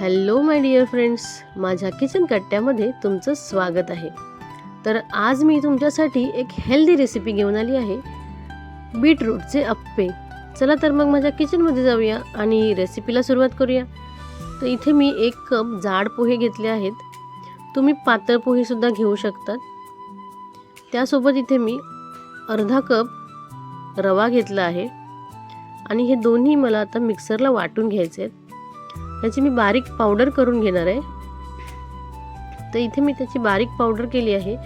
Hello my dear friends. माझ्या kitchen कट्ट्यामध्ये तुमचं स्वागत आहे. तर आज मी तुमच्यासाठी एक हेल्दी रेसिपी घेऊन आली आहे. बीटरूटचे अप्पे. चला तर मग माझ्या किचनमध्ये जाऊया आणि रेसिपीला सुरुवात करूया. तर इथे मी एक कप जाड पोहे घेतले आहेत. तुम्ही पातळ पोहेसुद्धा घेऊ शकतात. त्यासोबत इथे मी अर्धा कप रवा घेतला आहे. आणि हे दोन्ही मला आता मिक्सरला वाटून घ्यायचे आहेत. त्याची मी बारीक पावडर करून घेणार आहे. तर इथे मी त्याची बारीक पावडर केली आहे.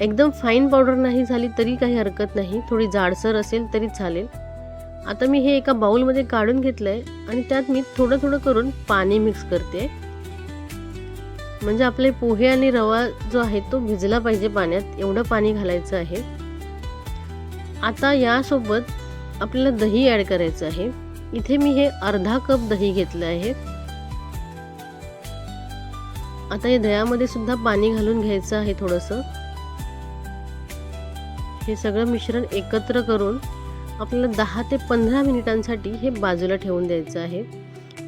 एकदम फाईन पावडर नाही झाली तरी काही हरकत नाही. थोडी जाडसर असेल तरी चालेल. आता मी हे एका बाऊलमध्ये काढून घेतलं आहे आणि त्यात मी थोडं थोडं करून पाणी मिक्स करते. म्हणजे आपले पोहे आणि रवा जो आहे तो भिजला पाहिजे पाण्यात. एवढं पाणी घालायचं आहे. आता यासोबत आपल्याला दही ॲड करायचं आहे. इथे मी हे अर्धा कप दही घेतलं आहे. आता या दह्यामध्ये सुद्धा पाणी घालून घ्यायचं आहे थोडंसं. हे सगळं मिश्रण एकत्र करून आपल्याला दहा ते पंधरा मिनिटांसाठी हे बाजूला ठेवून द्यायचं आहे.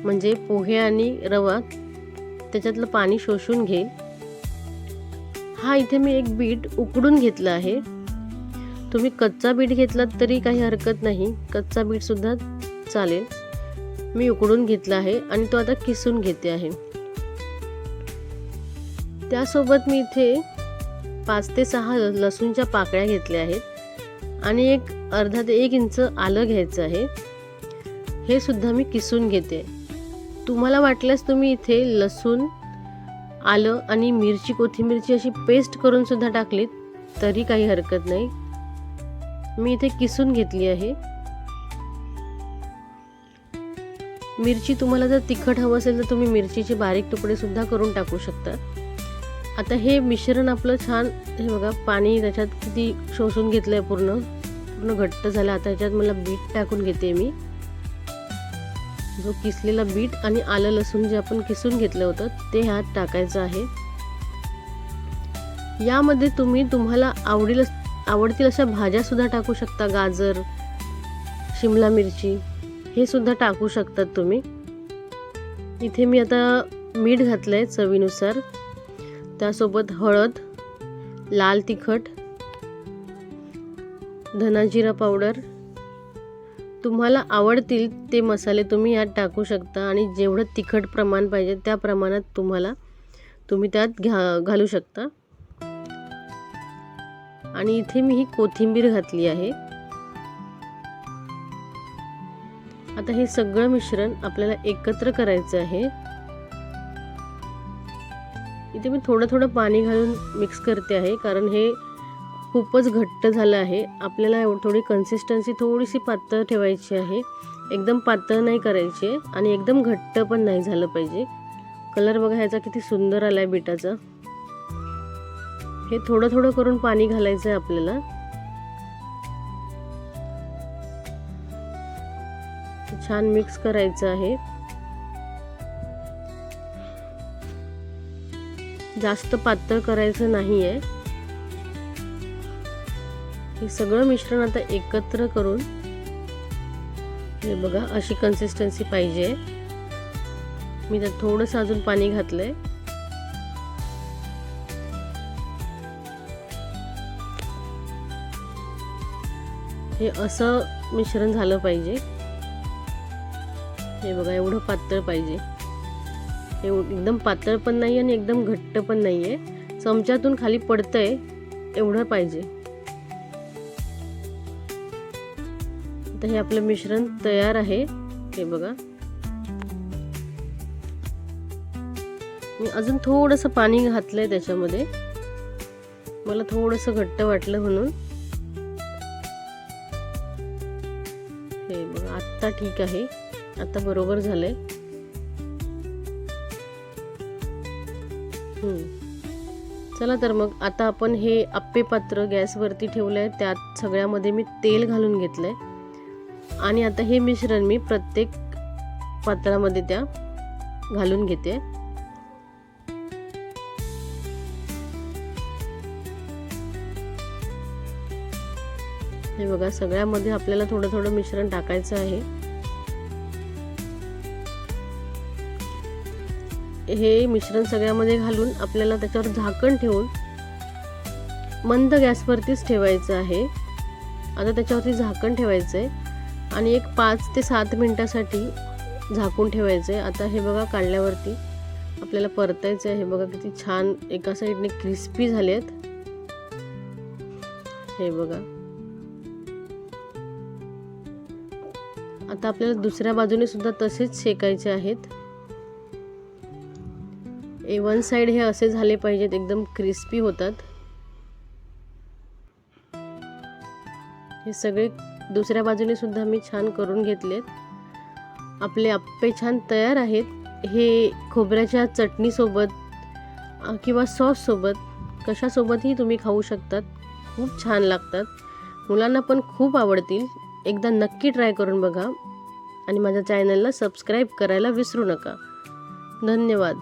म्हणजे पोहे आणि रवा त्याच्यातलं पाणी शोषून घेईल हा इथे मी एक बीट उकडून घेतला आहे. तुम्ही कच्चा बीट घेतलात तरी काही हरकत नाही. कच्चा बीटसुद्धा चालेल. मी उकडून घेतला आहे आणि तो आता किसून घेते आहे. त्यासोबत मी इथे पाच ते सहा लसूणच्या पाकळ्या घेतल्या आहेत आणि एक अर्धा ते एक इंच आलं घ्यायचं आहे. हे सुद्धा मी किसून घेते. तुम्हाला वाटल्यास तुम्ही इथे लसूण आलं आणि मिरची कोथिंबीरची अशी पेस्ट करून सुद्धा टाकलीत तरी काही हरकत नाही. मी इथे किसून घेतली आहे. मिरची तुम्हाला जर तिखट हवं असेल तर तुम्ही मिरचीचे बारीक तुकडे सुद्धा करून टाकू शकता. आता हे मिश्रण आपलं छान हे बघा पाणी त्याच्यात किती शोषून घेतलं आहे पूर्ण. पूर्ण घट्ट झालं. आता ह्याच्यात मला बीट टाकून घेते मी. जो किसलेला बीट आणि आलं लसूण जे आपण किसून घेतलं होतं ते ह्यात टाकायचं आहे. यामध्ये तुम्ही तुम्हाला आवडील आवडतील अशा भाज्या सुद्धा टाकू शकता. गाजर शिमला मिरची हे सुद्धा टाकू शकतात तुम्ही. इथे मी आता मीठ घातलं आहे चवीनुसार. त्यासोबत हळद लाल तिखट धनाजिरा पावडर. तुम्हाला आवडतील ते मसाले तुम्ही यात टाकू शकता आणि जेवढं तिखट प्रमाण पाहिजे त्या प्रमाणात तुम्हाला तुम्ही त्यात घ्या घालू शकता. आणि इथे मी ही कोथिंबीर घातली आहे. आता हे सगळं मिश्रण आपल्याला एकत्र करायचं आहे. इथे मी थोडं थोडं पाणी घालून मिक्स करते आहे कारण हे खूपच घट्ट झालं आहे. आपल्याला थोडी कन्सिस्टन्सी थोडीशी पातळ ठेवायची आहे. एकदम पातळ नाही करायची आहे आणि एकदम घट्ट पण नाही झालं पाहिजे. कलर बघा ह्याचा किती सुंदर आला आहे बिटाचा. हे थोडं थोडं करून पाणी घालायचं आहे आपल्याला. छान मिक्स करायचं आहे. जास्त पातळ करायचं नाही आहे हे सगळं मिश्रण आता एकत्र करून हे बघा अशी कन्सिस्टन्सी पाहिजे. मी त्यात थोडंसं अजून पाणी घातलंय. हे असं मिश्रण झालं पाहिजे. हे बघा एवढं पातळ पाहिजे. एकदम पातळ पण नाही आणि एकदम घट्ट पण नाही आहे चमच्यातून खाली पडतंय एवढं पाहिजे. आता हे आपलं मिश्रण तयार आहे. हे बघा. मी अजून थोडंसं पाणी घातलंय त्याच्यामध्ये. मला थोडंसं घट्ट वाटलं म्हणून. हे बघा आत्ता ठीक आहे. आता बरोबर झालंय. चला तर मग आता आपण हे आप्पे पात्र गॅसवरती ठेवलं आहे त्यात सगळ्यामध्ये मी तेल घालून घेतलं आहे आणि आता हे मिश्रण मी प्रत्येक पात्रामध्ये त्या घालून घेते. हे बघा सगळ्यामध्ये आपल्याला थोडं थोडं मिश्रण टाकायचं आहे. हे मिश्रण सगळ्यामध्ये घालून आपल्याला त्याच्यावर झाकण ठेवून मंद गॅसवरतीच ठेवायचं आहे. आता त्याच्यावरती झाकण ठेवायचं आहे आणि एक पाच ते सात मिनटासाठी झाकून ठेवायचं आहे आता हे बघा काढल्यावरती आपल्याला परतायचं आहे. हे बघा किती छान एका साईडने क्रिस्पी झाले आहेत हे बघा. आता आपल्याला दुसऱ्या बाजूने सुद्धा तसेच शेकायचे आहेत. ए वन साईड हे असे झाले पाहिजेत एकदम क्रिस्पी होतात. हे सगळे दुसऱ्या बाजूने सुद्धा मी छान करून घेतलेत. आपले आप्पे छान तयार आहेत. हे खोबऱ्याच्या चटणीसोबत किंवा सॉससोबत कशासोबतही तुम्ही खाऊ शकतात. खूप छान लागतात. मुलांना पण खूप आवडतील. एकदा नक्की ट्राय करून बघा. आणि माझ्या चॅनलला सबस्क्राईब करायला विसरू नका. धन्यवाद.